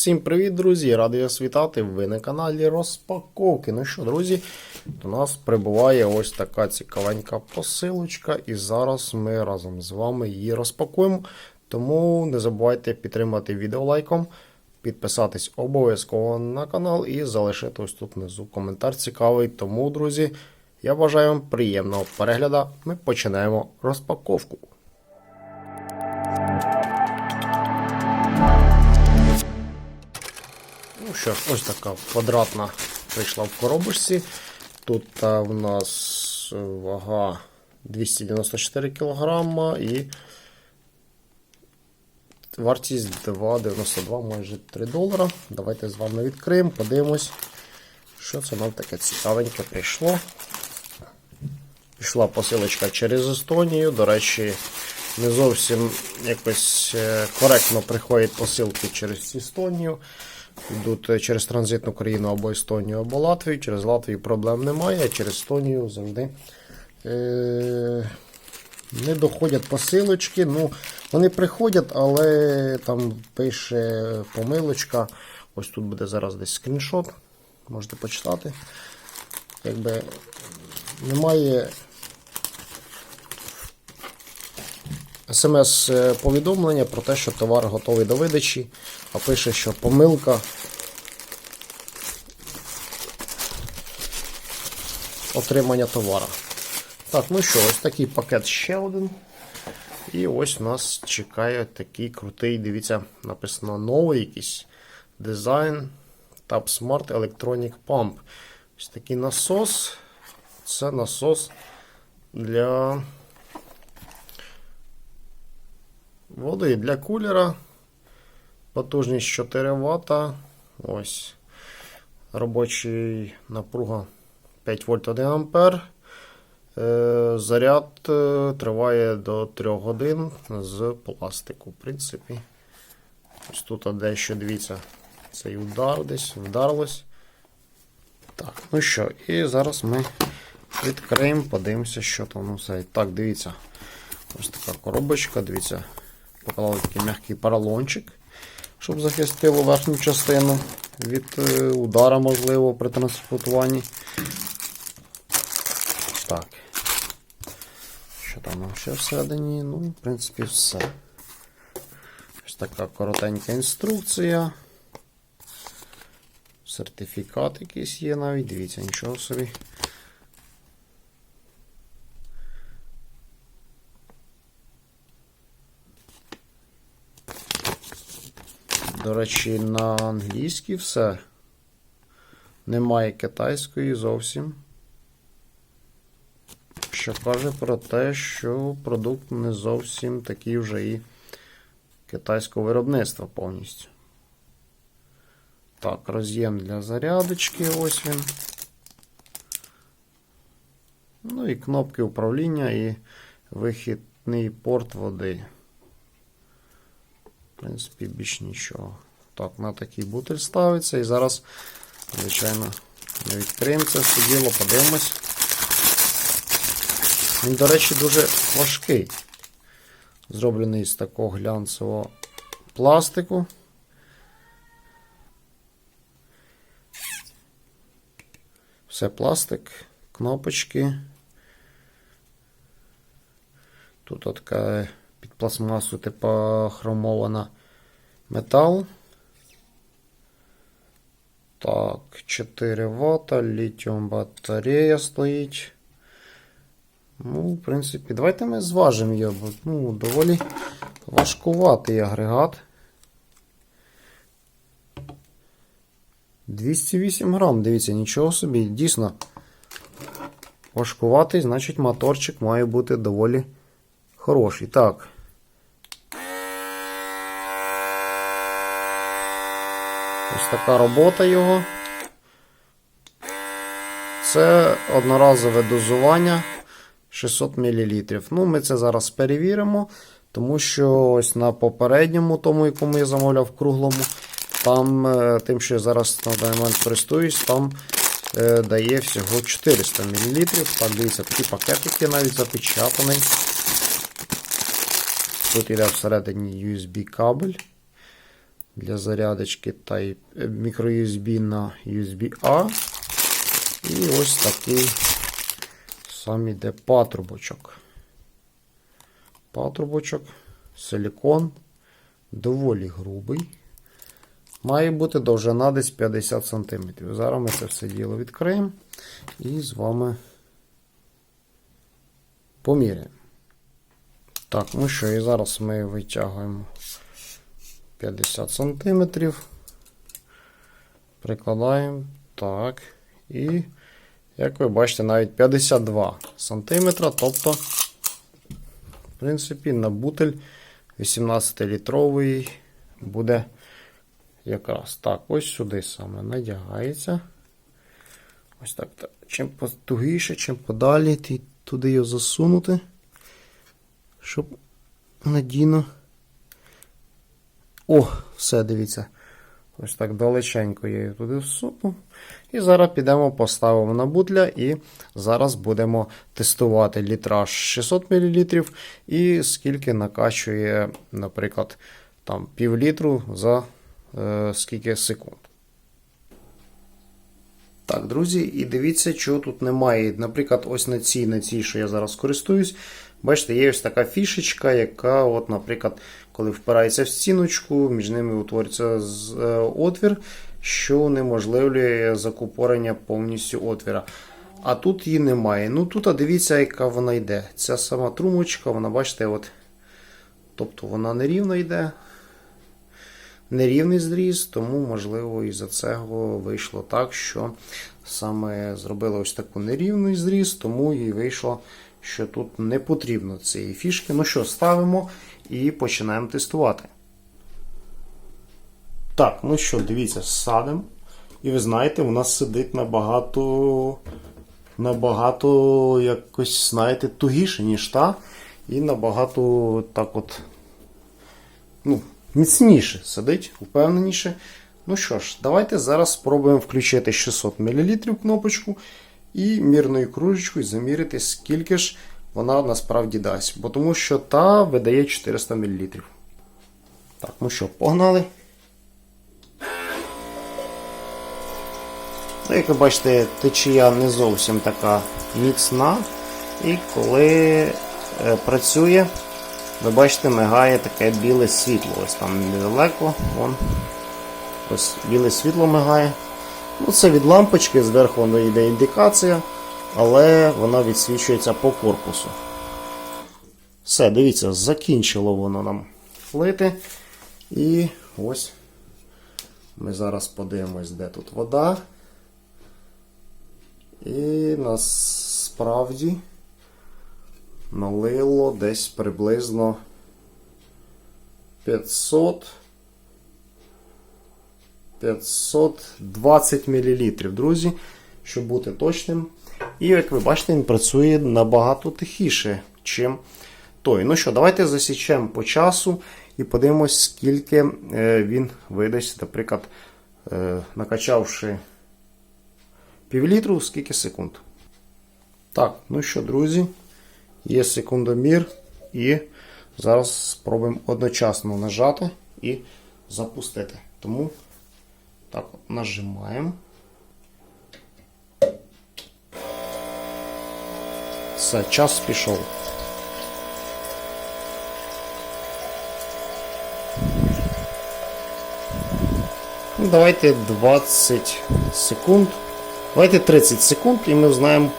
Всім привіт, друзі! Радий вас вітати. Ви на каналі Розпаковки. Ну що, друзі, до нас прибуває ось така цікавенька посилочка, і зараз ми разом з вами її розпакуємо. Тому не забувайте підтримати відео лайком, підписатись обов'язково на канал і залишити ось тут внизу коментар цікавий. Тому, друзі, я бажаю вам приємного перегляду. Ми починаємо розпаковку. Що ось така квадратна прийшла в коробочці. Тут а, в нас е, вага 294 кг і вартість 2,92, майже 3 долара. Давайте з вами відкриємо, подивимось, що це нам таке цікавеньке прийшло. Пішла посилочка через Естонію. До речі, не зовсім якось е, коректно приходять посилки через Естонію. Йдуть е, через транзитну країну або Естонію, або Латвію. Через Латвію проблем немає, а через Естонію завжди е- не доходять посилочки. Ну, Вони приходять, але там пише помилочка. Ось тут буде зараз десь скріншот. Можете почитати. Якби немає смс-повідомлення про те, що товар готовий до видачі, а пише, що помилка. Отримання товара. Так, ну що, ось такий пакет ще один. І ось нас чекає такий крутий, дивіться, написано новий якийсь дизайн Tab Smart Electronic Pump. Ось такий насос. Це насос для води для кулера. Потужність 4 Вт. Ось. Робочий напруга 5 вольт 1 ампер. Е, Заряд е, триває до 3 годин з пластику. В принципі, ось тут дещо дивіться, цей удар десь вдарилось. Так, ну що, і зараз ми відкриємо, подивимося, що там все. Так, дивіться. Ось така коробочка, дивіться. Поклали такий м'який поролончик, щоб захистило верхню частину від е, удара, можливо, при транспортуванні. Так. Що там ще всередині? Ну, в принципі, все. Ось така коротенька інструкція. Сертифікат якийсь є навіть, дивіться, нічого собі. До речі, на англійській все. Немає китайської зовсім. Що каже про те, що продукт не зовсім такий вже і китайського виробництва повністю. Так, роз'єм для зарядочки, ось він. Ну і кнопки управління і вихідний порт води. В принципі, більш нічого. Так, на такий бутиль ставиться. І зараз, звичайно, ми відкриємо це все діло, подивимось. Він, до речі, дуже важкий. Зроблений з такого глянцевого пластику. Все пластик, кнопочки. Тут така під пластмасу типа хромована метал. Так, 4 Вт, літіум батарея стоїть. Ну, в принципі, давайте ми зважимо його, бо ну, доволі важкуватий агрегат. 208 грам, дивіться, нічого собі, дійсно важкуватий, значить моторчик має бути доволі хороший. Так. Ось така робота його. Це одноразове дозування 600 мл. Ну, ми це зараз перевіримо, тому що ось на попередньому, тому, якому я замовляв круглому, там, е, тим, що я зараз на даний момент користуюсь, там е, дає всього 400 мл. Так, дивіться, такі пакетики навіть запечатаний. Тут іде всередині USB кабель. для зарядочки Type е, microUSB на USB-A. І ось такий сам іде патрубочок. Патрубочок, силікон, доволі грубий. Має бути довжина десь 50 см. Зараз ми це все діло відкриємо і з вами поміряємо. Так, ну що, і зараз ми витягуємо 50 см. Прикладаємо. Так. І, як ви бачите, навіть 52 см. Тобто, в принципі, на бутель 18-літровий буде якраз. Так, ось сюди саме надягається. Ось так. так. Чим потугіше, чим подалі, туди його засунути, щоб надійно. О, все, дивіться. Ось так далеченько я її туди всунув. І зараз підемо, поставимо на бутля і зараз будемо тестувати літраж 600 мл і скільки накачує, наприклад, там пів літру за е, скільки секунд. Так, друзі, і дивіться, чого тут немає. Наприклад, ось на цій, на цій, що я зараз користуюсь, бачите, є ось така фішечка, яка, от, наприклад, коли впирається в стіночку, між ними утворюється е, отвір, що унеможливлює закупорення повністю отвіра. А тут її немає. Ну тут, а дивіться, яка вона йде. Ця сама трумочка, вона, бачите, от, тобто вона нерівно йде нерівний зріз, тому, можливо, із-за цього вийшло так, що саме зробили ось таку нерівний зріз, тому і вийшло, що тут не потрібно цієї фішки. Ну що, ставимо і починаємо тестувати. Так, ну що, дивіться, садимо. І ви знаєте, у нас сидить набагато, набагато якось, знаєте, тугіше, ніж та. І набагато так от ну, міцніше сидить, впевненіше. Ну що ж, давайте зараз спробуємо включити 600 мл кнопочку і мірною кружечкою заміряти, скільки ж вона насправді дасть. Бо тому що та видає 400 мл. Так, ну що, погнали. Ну, як ви бачите, течія не зовсім така міцна. І коли е, працює, ви бачите, мигає таке біле світло. Ось там недалеко. Вон. Ось біле світло мигає. Ну, це від лампочки, зверху воно йде індикація, але вона відсвічується по корпусу. Все, дивіться, закінчило воно нам лити. І ось ми зараз подивимось, де тут вода. І насправді налило десь приблизно 500 520 мл, друзі, щоб бути точним. І як ви бачите, він працює набагато тихіше, чим той. Ну що, давайте засічемо по часу і подивимось, скільки е, він видасть, наприклад, е, накачавши півлітру, скільки секунд. Так, ну що, друзі, є секундомір, і зараз спробуємо одночасно нажати і запустити. Тому так нажимаємо. Все, час пішов. Ну, Давайте 20 секунд. Давайте 30 секунд і ми знаємо,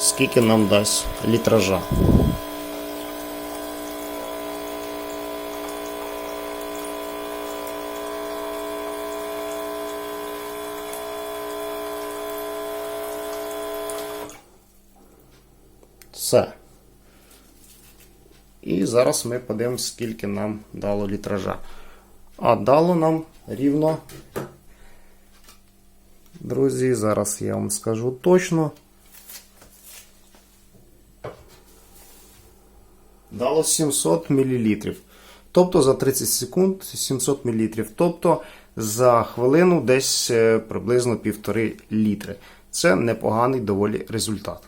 скільки нам дасть літража. Все. І зараз ми подивимось, скільки нам дало літража. А дало нам рівно. Друзі, зараз я вам скажу точно. Дало 700 мл. Тобто за 30 секунд 700 мл. Тобто за хвилину десь е, приблизно 1,5 літри. Це непоганий доволі результат.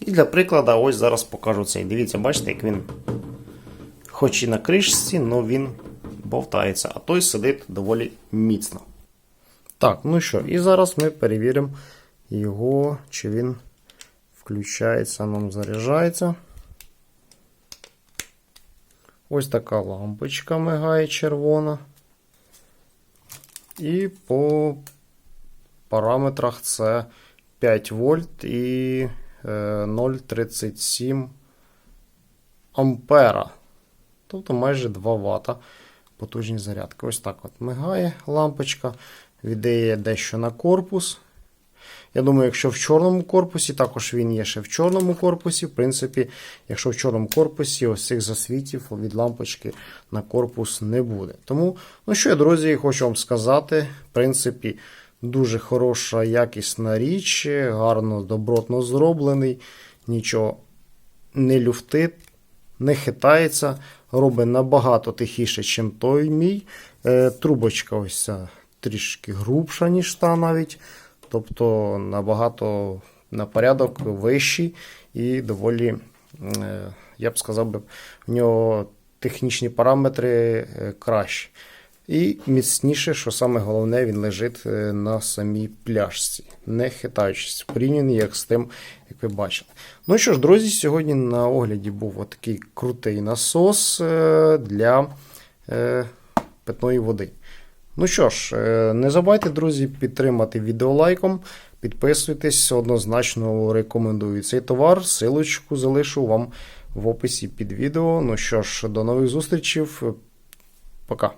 І для прикладу, ось зараз покажу цей. Дивіться, бачите, як він, хоч і на кришці, але він бовтається, а той сидить доволі міцно. Так, ну що, і зараз ми перевіримо його, чи він включається, нам заряджається. Ось така лампочка мигає червона. І по параметрах це 5 вольт і е, 0,37 ампера. Тобто майже 2 Вт потужність зарядки. Ось так от мигає лампочка, віддає дещо на корпус. Я думаю, якщо в чорному корпусі, також він є ще в чорному корпусі. В принципі, якщо в чорному корпусі ось цих засвітів від лампочки на корпус не буде. Тому, ну що я, друзі, хочу вам сказати, в принципі, дуже хороша, якісна річ, гарно, добротно зроблений, нічого не люфтить, не хитається, робить набагато тихіше, ніж той мій. Е, трубочка ось ця трішки грубша, ніж та навіть. Тобто набагато на порядок вищий і доволі, е, я б сказав, би, в нього технічні параметри е, кращі. І міцніше, що саме головне, він лежить е, на самій пляшці, не хитаючись, порівняний як з тим, як ви бачили. Ну що ж, друзі, сьогодні на огляді був отакий крутий насос для питної води. Ну що ж, е, не забувайте, друзі, підтримати відео лайком. Підписуйтесь, однозначно рекомендую цей товар. Силочку залишу вам в описі під відео. Ну що ж, до нових зустрічей. Пока.